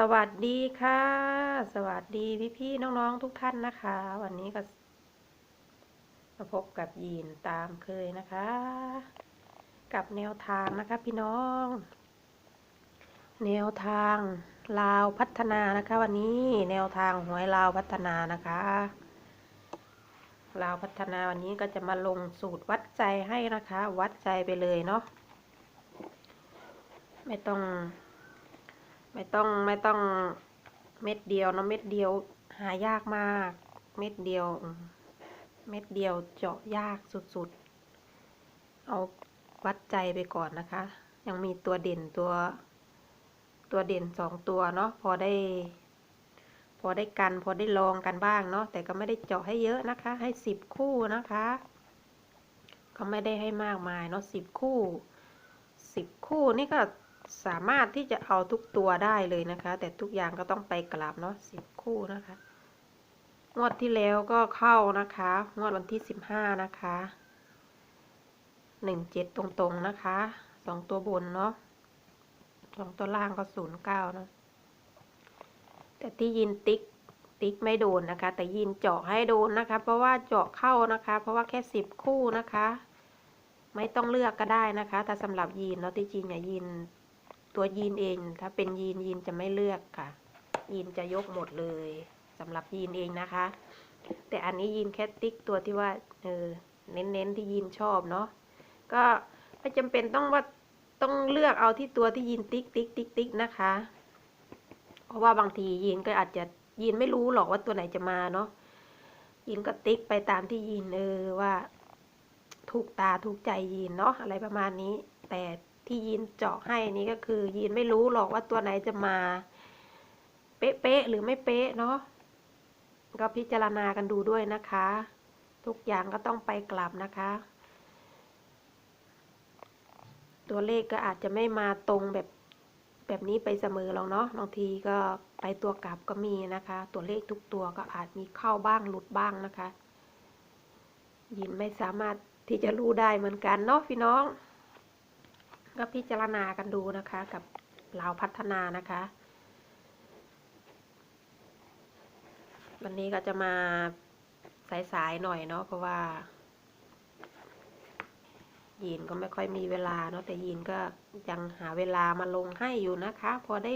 สวัสดีค่ะ สวัสดีพี่พี่น้องๆทุกท่านนะคะ วันนี้ก็มาพบกับยีนตามเคยนะคะ กับแนวทางนะคะพี่น้อง แนวทางลาวพัฒนานะคะ วันนี้แนวทางหวยลาวพัฒนานะคะลาวพัฒนาวันนี้ก็จะมาลงสูตรวัดใจให้นะคะ วัดใจไปเลยเนาะไม่ต้อง ไม่ต้องไม่ต้องเม็ดเดียวเนะเม็ดเดียวหายากมาก เม็ดเดียว เม็ดเดียวเจาะยากสุดๆ เอาวัดใจไปก่อนนะคะ ยังมีตัวเด่นตัว ตัวเด่นสองตัวเนาะพอได้ พอได้กันพอได้ลองกันบ้างเนาะแต่ก็ไม่ได้เจาะให้เยอะนะคะ ให้สิบคู่นะคะก็ไม่ได้ให้มากมายเนาะสิบคู่สิบคู่นี่ก็ สามารถที่จะเอาทุกตัวได้เลยนะคะ แต่ทุกอย่างก็ต้องไปกลับเนาะสิบคู่นะคะงวดที่แล้วก็เข้านะคะงวดวันที่สิบห้านะคะหนึ่งเจ็ดตรงๆนะคะสองตัวบนเนาะสองตัวล่างก็ศูนย์เก้าเนาะแต่ที่ยินติ๊กติ๊กไม่โดนนะคะ แต่ยินเจาะให้โดนนะคะ เพราะว่าเจาะเข้านะคะ เพราะว่าแค่สิบคู่นะคะ ไม่ต้องเลือกก็ได้นะคะถ้าสำหรับยีนเนาะที่จริงอะยีน ตัวยีนเอง ถ้าเป็นยีนยีนจะไม่เลือกค่ะ ยีนจะยกหมดเลยสำหรับยีนเองนะคะ แต่อันนี้ยีนแค่ติ๊กตัวที่ว่าเออเน้นๆที่ยีนชอบเนาะก็ไม่จำเป็นต้องว่าต้องเลือกเอาที่ตัวที่ยีนติ๊กติ๊กติ๊กติ๊กนะคะ เพราะว่าบางทียีนก็อาจจะยีนไม่รู้หรอกว่าตัวไหนจะมาเนาะยีนก็ติ๊กไปตามที่ยีนเออว่า ถูกตาถูกใจยีนเนาะอะไรประมาณนี้ แต่ ที่ยีนเจาะให้นี้ก็คือ ยีนไม่รู้หรอกว่าตัวไหนจะมา เป๊ะๆหรือไม่เป๊ะเนาะก็พิจารณากันดูด้วยนะคะ ทุกอย่างก็ต้องไปกลับนะคะ ตัวเลขก็อาจจะไม่มาตรงแบบแบบนี้ไปเสมอหรอกเนาะบางทีก็ไปตัวกลับก็มีนะคะ ตัวเลขทุกตัวก็อาจมีเข้าบ้างหลุดบ้างนะคะ ยินไม่สามารถที่จะรู้ได้เหมือนกันเนาะพี่น้อง ก็พิจารณากันดูนะคะกับเราพัฒนานะคะ วันนี้ก็จะมาสายๆหน่อยเนาะเพราะว่า ยีนก็ไม่ค่อยมีเวลาเนาะแต่ยีนก็ยังหาเวลามาลงให้อยู่นะคะ พอได้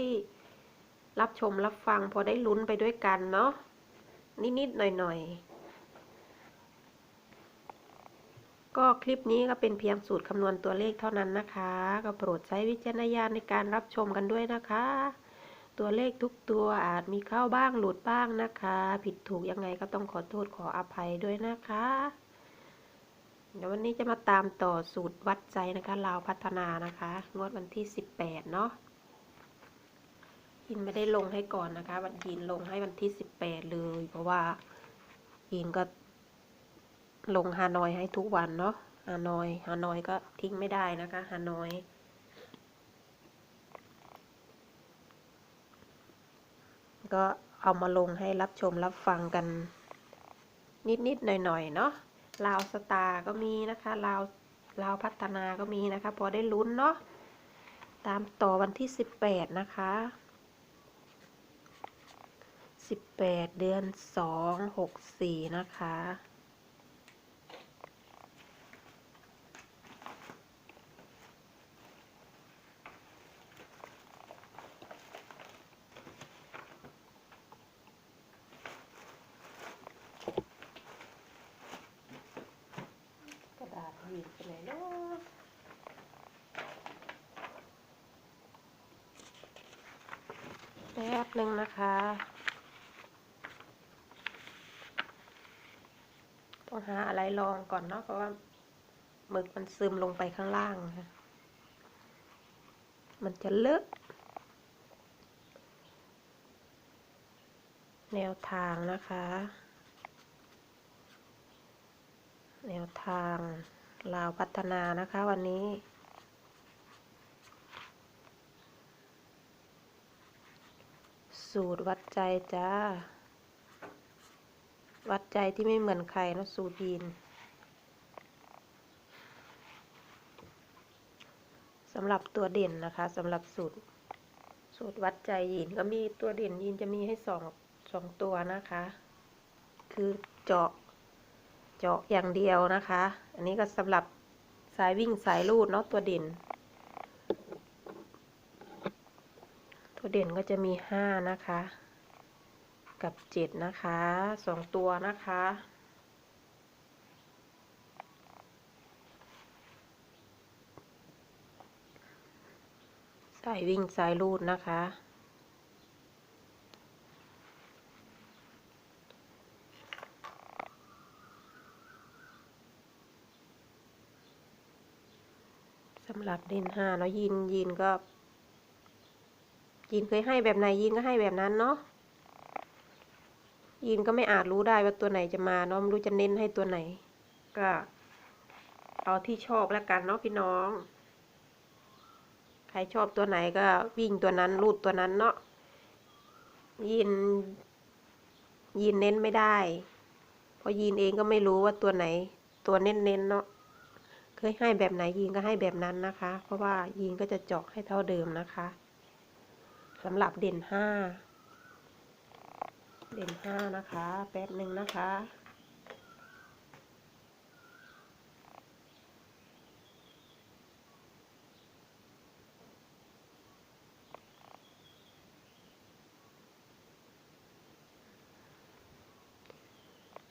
รับชมรับฟังพอได้ลุ้นไปด้วยกันเนาะนิด ๆ หน่อย ๆ ก็คลิปนี้ก็เป็นเพียงสูตรคำนวณตัวเลขเท่านั้นนะคะ ก็โปรดใช้วิจารณญาณในการรับชมกันด้วยนะคะ ตัวเลขทุกตัวอาจมีเข้าบ้างหลุดบ้างนะคะ ผิดถูกยังไงก็ต้องขอโทษขออภัยด้วยนะคะเดี๋ยววันนี้จะมาตามต่อสูตรวัดใจนะคะลาวพัฒนานะคะงวดวันที่ 18 เนาะยินไม่ได้ลงให้ก่อนนะคะ วันยินลงให้วันที่ 18 เลย เพราะว่ายินก็ ลงฮานอยให้ทุกวันเนาะฮานอยฮานอยก็ทิ้งไม่ได้นะคะฮานอย ก็เอามาลงให้รับชมรับฟังกัน นิดๆหน่อยๆเนาะลาวสตาร์ก็มีนะคะลาวลาวพัฒนาก็มีนะคะ พอได้ลุ้นเนาะตามต่อวันที่ 18 นะคะ 18 เดือน 2 64 นะคะ กระดาษหยิบไปไหนเนาะแป๊บหนึ่งนะคะต้องหาอะไรรองก่อนเนาะเพราะว่าหมึกมันซึมลงไปข้างล่างค่ะมันจะเลอะแนวทางนะคะ แนวทางลาวพัฒนานะคะวันนี้ สูตรวัดใจจ้า วัดใจที่ไม่เหมือนใครนะสูตรยีนสำหรับตัวเด่นนะคะสำหรับสูตร สูตรวัดใจยีนก็มีตัวเด่นยีนจะมีให้สองสองตัวนะคะ คือเจาะ เจาะอย่างเดียวนะคะ อันนี้ก็สำหรับสายวิ่งสายลูดเนาะตัวเด่น ตัวเด่นก็จะมีห้านะคะ กับเจ็ดนะคะสองตัวนะคะ สายวิ่งสายลูดนะคะสำหรับเด่นห้าเนาะยินยินก็ ยินเคยให้แบบไหนยินก็ให้แบบนั้นเนาะยินก็ไม่อาจรู้ได้ว่าตัวไหนจะมาเนาะไม่รู้จะเน้นให้ตัวไหน ก็เอาที่ชอบแล้วกันเนาะพี่น้อง ใครชอบตัวไหนก็วิ่งตัวนั้นรูดตัวนั้นเนาะยินยินเน้นไม่ได้ เพราะยินเองก็ไม่รู้ว่าตัวไหน ตัวเน้นเน้นเนาะเคยให้แบบไหนยิงก็ให้แบบนั้นนะคะ เพราะว่ายิงก็จะเจาะให้เท่าเดิมนะคะ สำหรับเด่นห้า เด่นห้านะคะ แป๊บหนึ่งนะคะ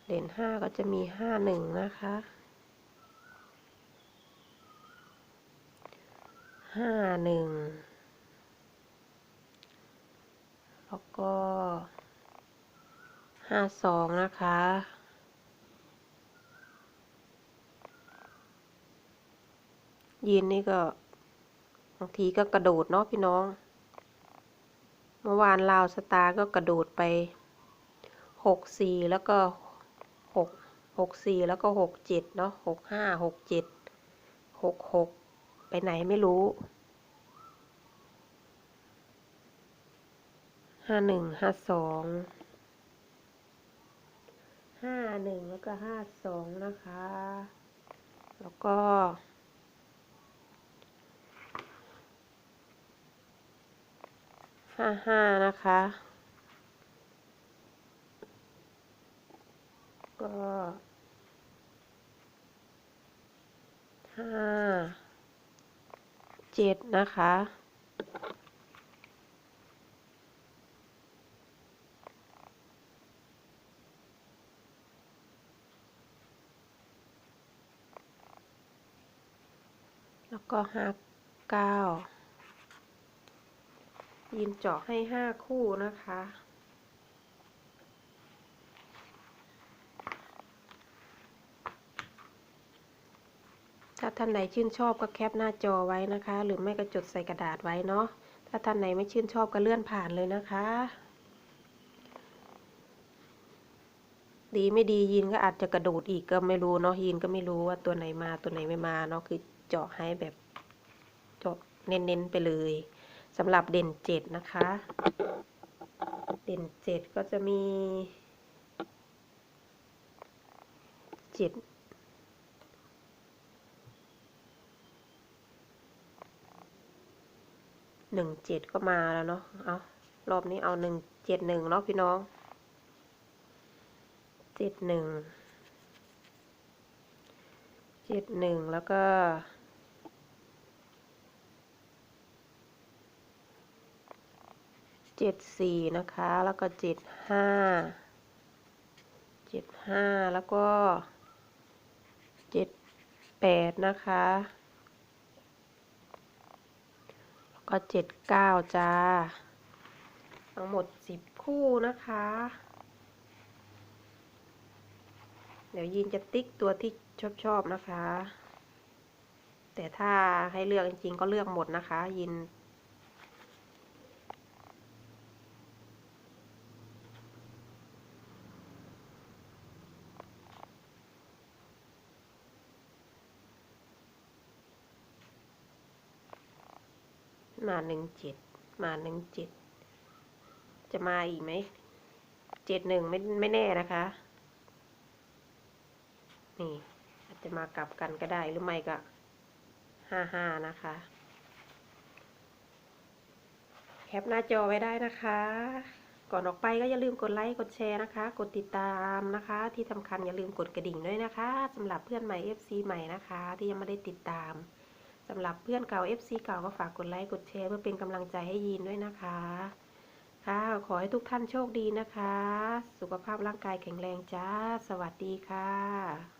เด่นห้าก็จะมีห้าหนึ่งนะคะห้าหนึ่ง แล้ว ก็ห้าสองนะคะ ยีนนี่ก็บางทีก็กระโดดเนาะพี่น้อง เมื่อวานลาวสตาร์ก็กระโดดไปหกสี่แล้วก็หกหกสี่แล้วก็หกเจ็ดเนาะหกห้าหกเจ็ดหกหกไปไหนไม่รู้ ห้าหนึ่งห้าสองห้าหนึ่งแล้วก็ห้าสองนะคะ แล้วก็ห้าห้านะคะ ก็ห้าเจ็ดนะคะ แล้วก็ห้าเก้ายินเจาะให้ห้าคู่นะคะ ถ้าท่านไหนชื่นชอบก็แคปหน้าจอไว้นะคะ หรือไม่ก็จดใส่กระดาษไว้เนาะ ถ้าท่านไหนไม่ชื่นชอบก็เลื่อนผ่านเลยนะคะ ดีไม่ดียินก็อาจจะกระโดดอีกก็ไม่รู้เนาะยินก็ไม่รู้ว่าตัวไหนมาตัวไหนไม่มาเนาะคือ เจาะให้แบบเจาะเน้นๆไปเลยสำหรับเด่นเจ็ดนะคะ เด่นเจ็ดก็จะมีเจ็ดหนึ่งเจ็ดก็มาแล้วเนาะ เอารอบนี้เอาหนึ่งเจ็ดหนึ่งเนาะพี่น้อง เจ็ดหนึ่ง เจ็ดหนึ่งแล้วก็ เจ็ดสี่นะคะ แล้วก็เจ็ดห้าเจ็ดห้าแล้วก็เจ็ดแปดนะคะ แล้วก็เจ็ดเก้าจ้า ทั้งหมดสิบคู่นะคะ เดี๋ยวยินจะติ๊กตัวที่ชอบชอบนะคะ แต่ถ้าให้เลือกจริงๆก็เลือกหมดนะคะ ยิน มาหนึ่งเจ็ดมาหนึ่งเจ็ดจะมาอีกไหมเจ็ดหนึ่งไม่ไม่แน่นะคะ นี่อาจจะมากลับกันก็ได้หรือไม่ก็ห้าห้านะคะ แคปหน้าจอไว้ได้นะคะ ก่อนออกไปก็อย่าลืมกดไลค์กดแชร์นะคะ กดติดตามนะคะ ที่สำคัญอย่าลืมกดกระดิ่งด้วยนะคะสำหรับเพื่อนใหม่ FC ใหม่นะคะ ที่ยังไม่ได้ติดตาม สำหรับเพื่อนเก่า FC เก่าก็ฝากกดไลค์กดแชร์เพื่อเป็นกำลังใจให้ยีนด้วยนะคะ ค่ะ ขอให้ทุกท่านโชคดีนะคะ สุขภาพร่างกายแข็งแรงจ้า สวัสดีค่ะ